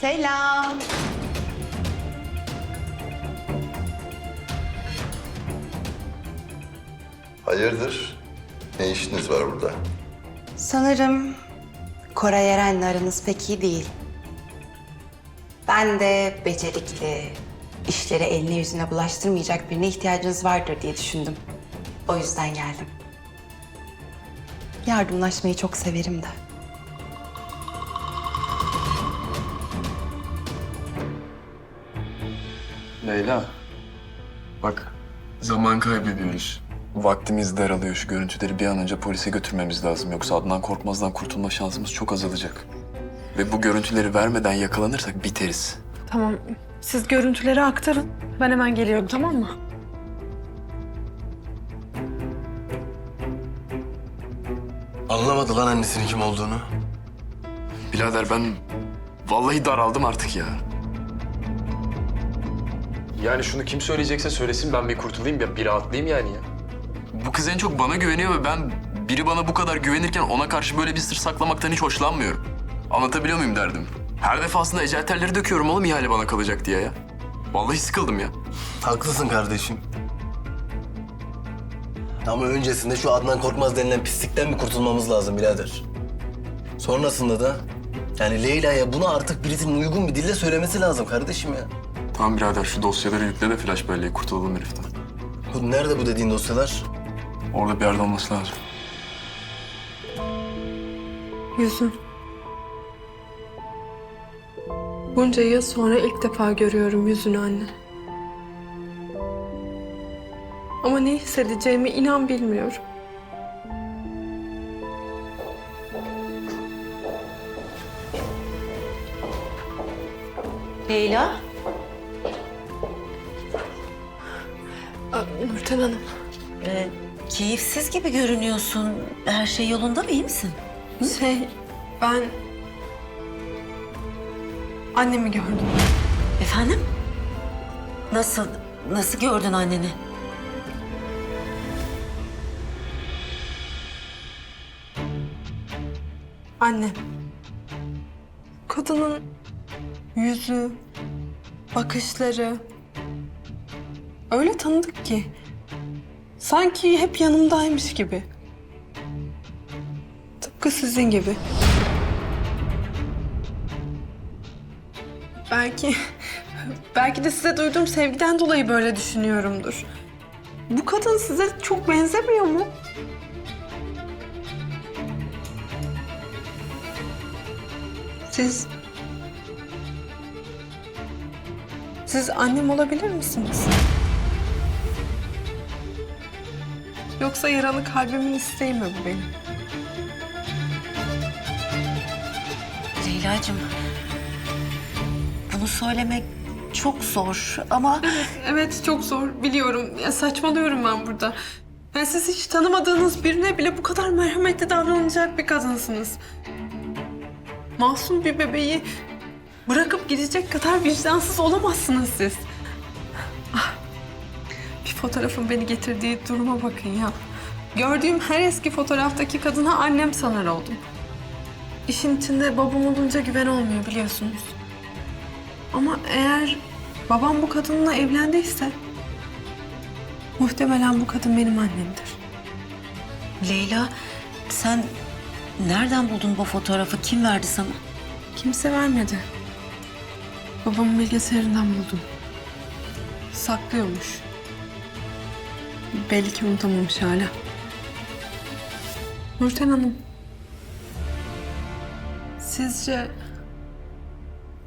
Selam. Hayırdır? Ne işiniz var burada? Sanırım Koray Eren'le aranız pek iyi değil. Ben de becerikli, işleri eline yüzüne bulaştırmayacak birine ihtiyacınız vardır diye düşündüm. O yüzden geldim. Yardımlaşmayı çok severim de. Leyla. Bak zaman kaybediyoruz. Vaktimiz daralıyor. Şu görüntüleri bir an önce polise götürmemiz lazım. Yoksa Adnan Korkmaz'dan kurtulma şansımız çok azalacak. Ve bu görüntüleri vermeden yakalanırsak biteriz. Tamam. Siz görüntüleri aktarın. Ben hemen geliyorum tamam mı? Anlamadı lan annesinin kim olduğunu. Birader ben vallahi daraldım artık ya. Yani şunu kim söyleyecekse söylesin ben bir kurtulayım ya bir rahatlayayım yani ya. Bu kız en çok bana güveniyor ve ben biri bana bu kadar güvenirken ona karşı böyle bir sır saklamaktan hiç hoşlanmıyorum. Anlatabiliyor muyum derdim? Her defasında ecel telleri döküyorum oğlum ihale bana kalacak diye ya. Vallahi sıkıldım ya. Haklısın kardeşim. Ama öncesinde şu Adnan Korkmaz denilen pislikten bir kurtulmamız lazım birader. Sonrasında da yani Leyla'ya bunu artık birisinin uygun bir dille söylemesi lazım kardeşim ya. Tamam birader şu dosyaları yükle de flash belleği kurtulalım heriften. Bu nerede bu dediğin dosyalar? Orada bir yerde olması lazım. Yüzüm. Bunca yıl sonra ilk defa görüyorum yüzünü anne. Ama ne hissedeceğimi inan bilmiyorum. Leyla, Nurten Hanım. e, keyifsiz gibi görünüyorsun. Her şey yolunda mı, iyi misin? Şey, ben... Annemi gördüm. Efendim? Nasıl, nasıl gördün anneni? Annem. Kadının yüzü, bakışları öyle tanıdık ki. Sanki hep yanımdaymış gibi. Tıpkı sizin gibi. Belki belki de size duyduğum sevgiden dolayı böyle düşünüyorumdur. Bu kadın size çok benzemiyor mu? Siz... Siz annem olabilir misiniz? Yoksa yaralı kalbimin isteği mi bu benim? Leyla'cığım, bunu söylemek çok zor ama Evet çok zor biliyorum. Ya, saçmalıyorum ben burada. Yani siz hiç tanımadığınız birine bile bu kadar merhametli davranacak bir kadınsınız. Masum bir bebeği bırakıp gidecek kadar vicdansız olamazsınız siz. Fotoğrafın beni getirdiği duruma bakın ya. Gördüğüm her eski fotoğraftaki kadına annem sanar oldum. İşin içinde babam olunca güven olmuyor biliyorsunuz. Ama eğer babam bu kadınla evlendiyse... ...muhtemelen bu kadın benim annemdir. Leyla sen nereden buldun bu fotoğrafı? Kim verdi sana? Kimse vermedi. Babamın bilgisayarından buldum. Saklıyormuş. Belli ki unutamamış hala. Nurten Hanım. Sizce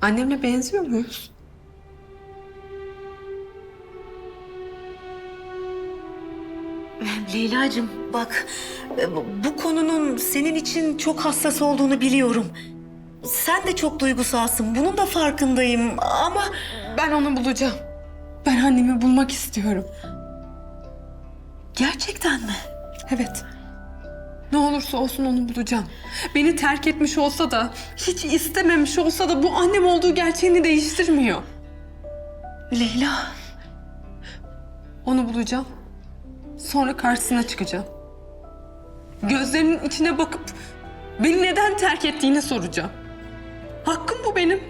annemle benziyor muyuz? Leyla'cığım bak e, bu- bu konunun senin için çok hassas olduğunu biliyorum. Sen de çok duygusalsın. Bunun da farkındayım ama Ben onu bulacağım. Ben annemi bulmak istiyorum. Gerçekten mi? Evet. Ne olursa olsun onu bulacağım. Beni terk etmiş olsa da, hiç istememiş olsa da bu annem olduğu gerçeğini değiştirmiyor. Leyla. Onu bulacağım. Sonra karşısına çıkacağım. Gözlerinin içine bakıp beni neden terk ettiğini soracağım. Hakkım bu benim.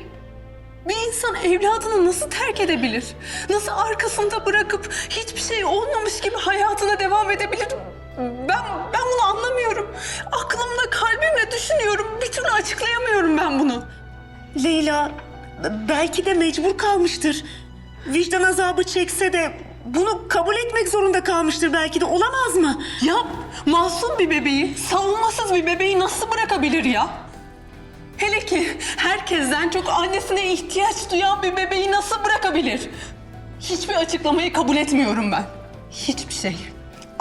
Bir insan evladını nasıl terk edebilir? Nasıl arkasında bırakıp hiçbir şey olmamış gibi hayatına devam edebilir? Ben, ben bunu anlamıyorum. Aklımla, kalbimle düşünüyorum. Bir türlü açıklayamıyorum ben bunu. Leyla belki de mecbur kalmıştır. Vicdan azabı çekse de bunu kabul etmek zorunda kalmıştır belki de olamaz mı? Ya masum bir bebeği, savunmasız bir bebeği nasıl bırakabilir ya? Hele ki herkesten çok annesine ihtiyaç duyan bir bebeği nasıl bırakabilir? Hiçbir açıklamayı kabul etmiyorum ben. Hiçbir şey.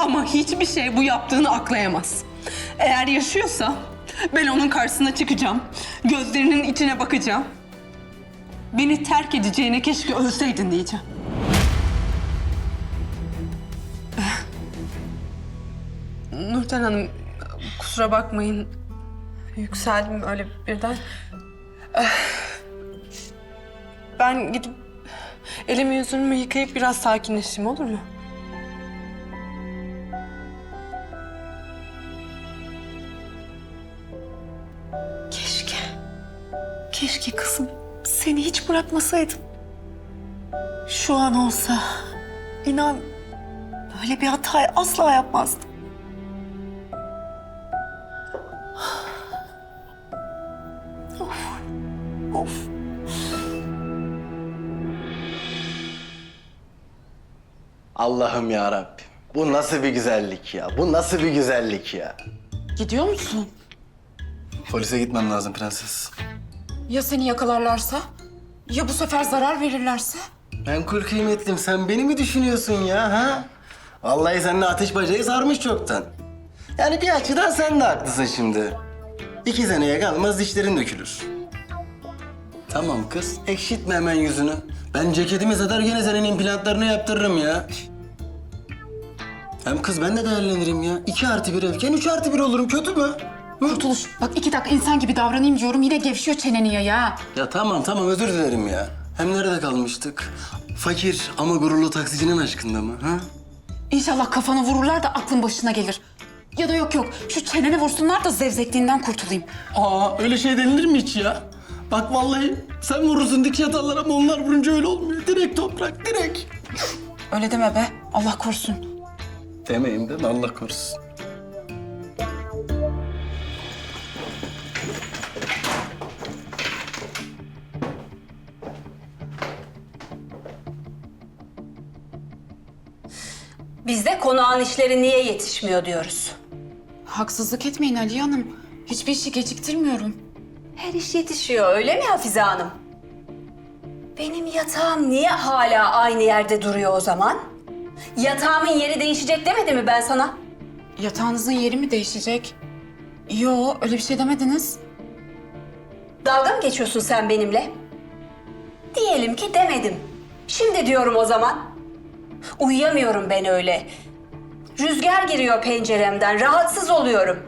Ama hiçbir şey bu yaptığını aklayamaz. Eğer yaşıyorsa ben onun karşısına çıkacağım. Gözlerinin içine bakacağım. Beni terk edeceğine keşke ölseydin diyeceğim. Nurten Hanım, kusura bakmayın. Yükseldim öyle birden. Eh, Ben gidip elimi yüzümü yıkayıp biraz sakinleşeyim olur mu? Keşke kızım seni hiç bırakmasaydım. Şu an olsa inan böyle bir hatayı asla yapmazdım. Of. Of. Allah'ım ya Rabbim. Bu nasıl bir güzellik ya? Bu nasıl bir güzellik ya? Gidiyor musun? Polise gitmem lazım prenses. Ya seni yakalarlarsa? Ya bu sefer zarar verirlerse? Ben kul kıymetlim. Sen beni mi düşünüyorsun ya ha? Vallahi seninle ateş bacayı sarmış çoktan. Yani bir açıdan sen de haklısın şimdi. İki seneye kalmaz dişlerin dökülür. Tamam kız, ekşitme hemen yüzünü. Ben ceketimi satar gene senin implantlarını yaptırırım ya. Hem kız ben de değerlenirim ya. İki artı bir evken üç artı bir olurum. Kötü mü? Kurtuluş bak iki dakika insan gibi davranayım diyorum yine gevşiyor çeneni ya ya. Ya tamam tamam özür dilerim ya. Hem nerede kalmıştık? Fakir ama gururlu taksicinin aşkında mı? Ha? İnşallah kafana vururlar da aklın başına gelir. Ya da yok yok şu çenene vursunlar da zevzekliğinden kurtulayım. Aa öyle şey denilir mi hiç ya? Bak vallahi sen vurursun dikiş atarlar ama onlar vurunca öyle olmuyor. Direkt toprak, direkt. Öyle deme be Allah korusun. Demeyim değil mi? Allah korusun. Biz de konağın işleri niye yetişmiyor diyoruz. Haksızlık etmeyin Aliye Hanım. Hiçbir işi geciktirmiyorum. Her iş yetişiyor öyle mi Hafize Hanım? Benim yatağım niye hala aynı yerde duruyor o zaman? Yatağımın yeri değişecek demedi mi ben sana? Yatağınızın yeri mi değişecek? Yo öyle bir şey demediniz. Dalga mı geçiyorsun sen benimle? Diyelim ki demedim. Şimdi diyorum o zaman. Uyuyamıyorum ben öyle. Rüzgar giriyor penceremden, rahatsız oluyorum.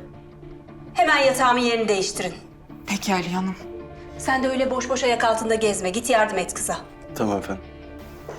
Hemen yatağımın yerini değiştirin. Peki Hanım. Sen de öyle boş boş ayak altında gezme. Git yardım et kıza. Tamam efendim. O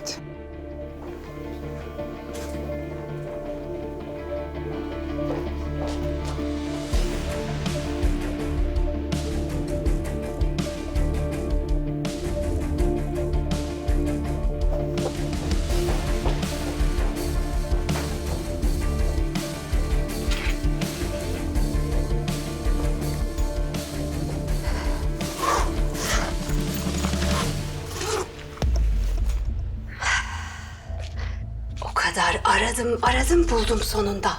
aradım, aradım buldum sonunda.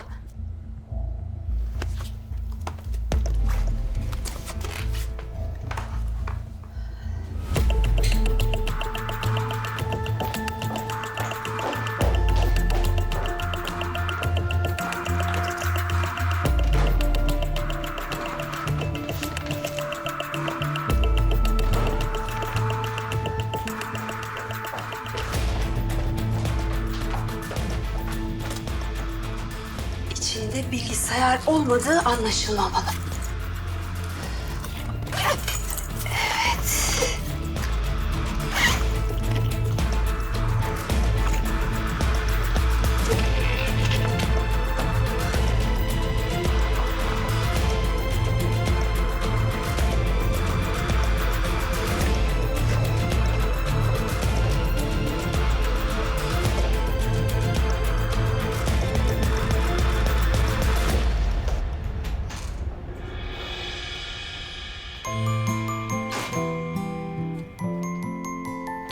Bilgisayar olmadığı anlaşılmamalı.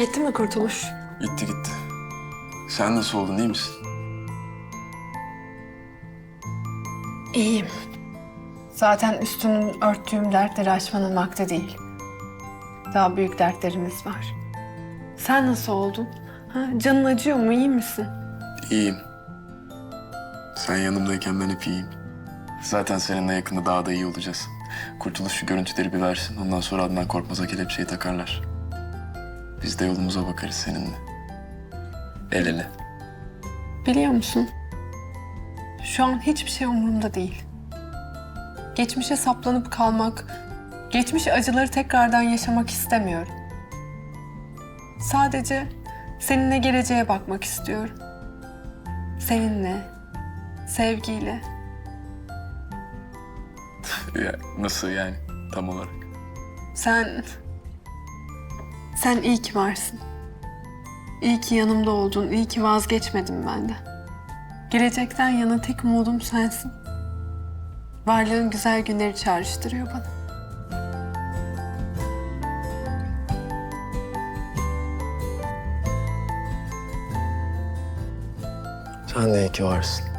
Gitti mi kurtuluş? Gitti gitti. Sen nasıl oldun iyi misin? İyiyim. Zaten üstünün örttüğüm dertleri açmanın vakti değil. Daha büyük dertlerimiz var. Sen nasıl oldun? Ha, canın acıyor mu? İyi misin? İyiyim. Sen yanımdayken ben hep iyiyim. Zaten seninle yakında daha da iyi olacağız. Kurtuluş şu görüntüleri bir versin. Ondan sonra Adnan Korkmaz'a kelepçeyi takarlar. Biz de yolumuza bakarız seninle. El ele. Biliyor musun? Şu an hiçbir şey umurumda değil. Geçmişe saplanıp kalmak, geçmiş acıları tekrardan yaşamak istemiyorum. Sadece seninle geleceğe bakmak istiyorum. Seninle, sevgiyle. Ya, nasıl yani tam olarak? Sen... Sen iyi ki varsın. İyi ki yanımda oldun, iyi ki vazgeçmedim benden. Gelecekten yana tek umudum sensin. Varlığın güzel günleri çağrıştırıyor bana. Sen de iyi ki varsın.